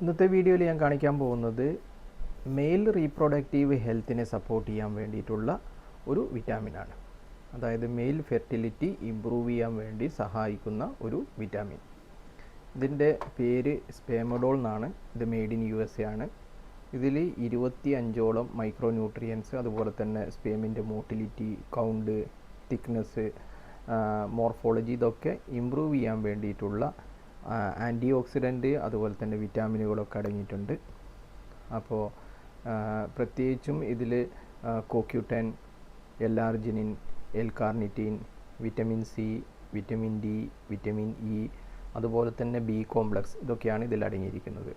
ഇന്നത്തെ വീഡിയോയിൽ ഞാൻ കാണിക്കാൻ പോകുന്നത് മെയിൽ റീപ്രൊഡക്റ്റീവ് ഹെൽത്തിനെ സപ്പോർട്ട് ചെയ്യാൻ വേണ്ടിയിട്ടുള്ള ഒരു വിറ്റാമിനാണ് അതായത് മെയിൽ ഫെർട്ടിലിറ്റി ഇമ്പ്രൂവ് ചെയ്യാൻ വേണ്ടി സഹായിക്കുന്ന ഒരു വിറ്റാമിൻ ഇതിന്റെ പേര് സ്പേമഡോൾ എന്നാണ്. ഇത് made in U S A ആണ്. ഇതിൽ ഇരുപത്തി അഞ്ചോളം മൈക്രോ ന്യൂട്രിയൻസ് അതുപോലെ തന്നെ സ്പേമിന്റെ മോട്ടിലിറ്റി കൗണ്ട് തിക്നെസ് മോർഫോളജി ഇതൊക്കെ ഇമ്പ്രൂവ് ചെയ്യാൻ വേണ്ടിയിട്ടുള്ള ആന്റി ഓക്സിഡന്റ് അതുപോലെ തന്നെ വിറ്റാമിനുകളൊക്കെ അടങ്ങിയിട്ടുണ്ട്. അപ്പോൾ പ്രത്യേകിച്ചും ഇതിൽ co Q ten L arginine L carnitine vitamin C vitamin D vitamin E അതുപോലെ തന്നെ ബി കോംപ്ലക്സ് ഇതൊക്കെയാണ് ഇതിൽ അടങ്ങിയിരിക്കുന്നത്.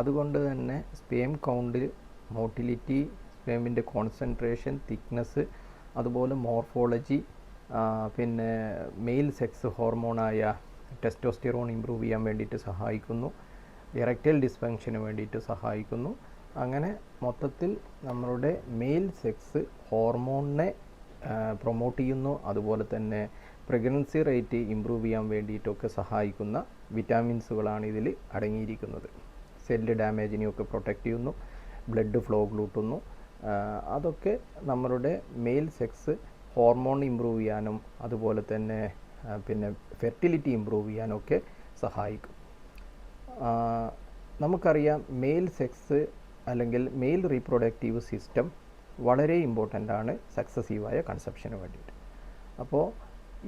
അതുകൊണ്ട് തന്നെ സ്പേം കൗണ്ട് മോട്ടിലിറ്റി സ്പേമിന്റെ കോൺസെൻട്രേഷൻ തിക്നെസ് അതുപോലെ മോർഫോളജി പിന്നെ മെയിൽ സെക്സ് ഹോർമോണായ ടെസ്റ്റോസ്റ്റിറോൺ ഇമ്പ്രൂവ് ചെയ്യാൻ വേണ്ടിയിട്ട് സഹായിക്കുന്നു. ഇറക്റ്റൽ ഡിസ്ഫങ്ഷന് വേണ്ടിയിട്ട് സഹായിക്കുന്നു. അങ്ങനെ മൊത്തത്തിൽ നമ്മളുടെ മെയിൽ സെക്സ് ഹോർമോണിനെ പ്രൊമോട്ട് ചെയ്യുന്നു. അതുപോലെ തന്നെ പ്രഗ്നൻസി റേറ്റ് ഇമ്പ്രൂവ് ചെയ്യാൻ വേണ്ടിയിട്ടൊക്കെ സഹായിക്കുന്ന വിറ്റാമിൻസുകളാണ് ഇതിൽ അടങ്ങിയിരിക്കുന്നത്. സെല്ല് ഡാമേജിനെയൊക്കെ പ്രൊട്ടക്റ്റ് ചെയ്യുന്നു. ബ്ലഡ് ഫ്ലോ ഗ്ലൂട്ടുന്നു അതൊക്കെ നമ്മളുടെ മെയിൽ സെക്സ് ഹോർമോൺ ഇമ്പ്രൂവ് ചെയ്യാനും അതുപോലെ തന്നെ പിന്നെ ഫെർട്ടിലിറ്റി ഇമ്പ്രൂവ് ചെയ്യാനൊക്കെ സഹായിക്കും. നമുക്കറിയാം മെയിൽ സെക്സ് അല്ലെങ്കിൽ മെയിൽ റീപ്രൊഡക്റ്റീവ് സിസ്റ്റം വളരെ ഇമ്പോർട്ടന്റ് ആണ് സക്സസീവായ കൺസെപ്ഷന് വേണ്ടിയിട്ട്. അപ്പോൾ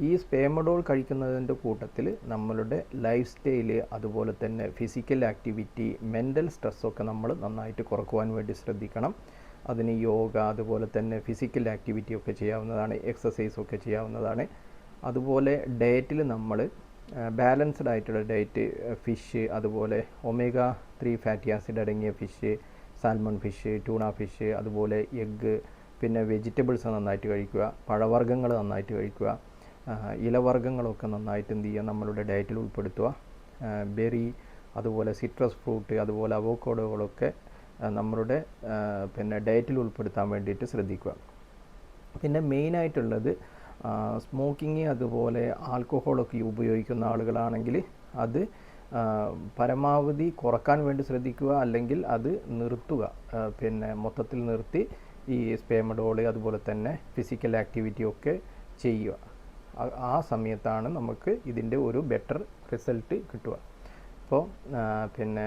ഈ സ്പേമഡോൾ കഴിക്കുന്നതിന്റെ കൂട്ടത്തിൽ നമ്മളുടെ ലൈഫ് സ്റ്റൈൽ അതുപോലെ തന്നെ ഫിസിക്കൽ ആക്ടിവിറ്റി മെന്റൽ സ്ട്രെസ്സൊക്കെ നമ്മൾ നന്നായിട്ട് കുറക്കുവാൻ വേണ്ടി ശ്രദ്ധിക്കണം. അതിന് യോഗ അതുപോലെ തന്നെ ഫിസിക്കൽ ആക്ടിവിറ്റി ഒക്കെ ചെയ്യാവുന്നതാണ് എക്സസൈസ് ഒക്കെ ചെയ്യാവുന്നതാണ്. അതുപോലെ ഡയറ്റിൽ നമ്മൾ ബാലൻസ്ഡ് ആയിട്ടുള്ള ഡയറ്റ് ഫിഷ് അതുപോലെ ഒമേഗ ത്രീ ഫാറ്റി ആസിഡ് അടങ്ങിയ fish salmon fish tuna fish അതുപോലെ എഗ്ഗ് പിന്നെ വെജിറ്റബിൾസ് നന്നായിട്ട് കഴിക്കുക പഴവർഗങ്ങൾ നന്നായിട്ട് കഴിക്കുക ഇലവർഗങ്ങളൊക്കെ നന്നായിട്ട് എന്ത് ചെയ്യുക നമ്മളുടെ ഡയറ്റിൽ ഉൾപ്പെടുത്തുക ബെറി അതുപോലെ സിട്രസ് ഫ്രൂട്ട് അതുപോലെ അവോക്കോഡോകളൊക്കെ നമ്മളുടെ പിന്നെ ഡയറ്റിൽ ഉൾപ്പെടുത്താൻ വേണ്ടിയിട്ട് ശ്രദ്ധിക്കുക. പിന്നെ മെയിനായിട്ടുള്ളത് സ്മോക്കിങ് അതുപോലെ ആൽക്കഹോളൊക്കെ ഉപയോഗിക്കുന്ന ആളുകളാണെങ്കിൽ അത് പരമാവധി കുറയ്ക്കാൻ വേണ്ടി ശ്രദ്ധിക്കുക അല്ലെങ്കിൽ അത് നിർത്തുക. പിന്നെ മൊത്തത്തിൽ നിർത്തി ഈ സ്പേമഡോൾ അതുപോലെ തന്നെ ഫിസിക്കൽ ആക്ടിവിറ്റി ഒക്കെ ചെയ്യുക. ആ സമയത്താണ് നമുക്ക് ഇതിന്റെ ഒരു ബെറ്റർ റിസൾട്ട് കിട്ടുക. അപ്പോൾ പിന്നെ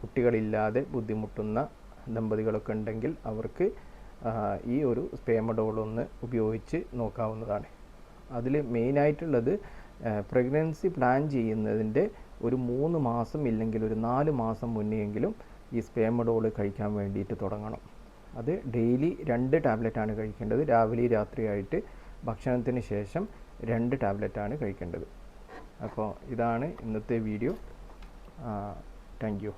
കുട്ടികളില്ലാതെ ബുദ്ധിമുട്ടുന്ന ദമ്പതികളൊക്കെ ഉണ്ടെങ്കിൽ അവർക്ക് ഈ ഒരു സ്പേമഡോൾ ഒന്ന് ഉപയോഗിച്ച് നോക്കാവുന്നതാണ്. അതിൽ മെയിനായിട്ടുള്ളത് പ്രഗ്നൻസി പ്ലാൻ ചെയ്യുന്നതിന്റെ ഒരു മൂന്ന് മാസം ഇല്ലെങ്കിൽ ഒരു നാല് മാസം മുന്നെയെങ്കിലും ഈ സ്പേമഡോൾ കഴിക്കാൻ വേണ്ടിയിട്ട് തുടങ്ങണം. അത് ഡെയിലി രണ്ട് ടാബ്ലറ്റാണ് കഴിക്കേണ്ടത്. രാവിലെ രാത്രിയായിട്ട് ഭക്ഷണത്തിന് ശേഷം രണ്ട് ടാബ്ലറ്റാണ് കഴിക്കേണ്ടത്. അപ്പോൾ ഇതാണ് ഇന്നത്തെ വീഡിയോ. Thank you.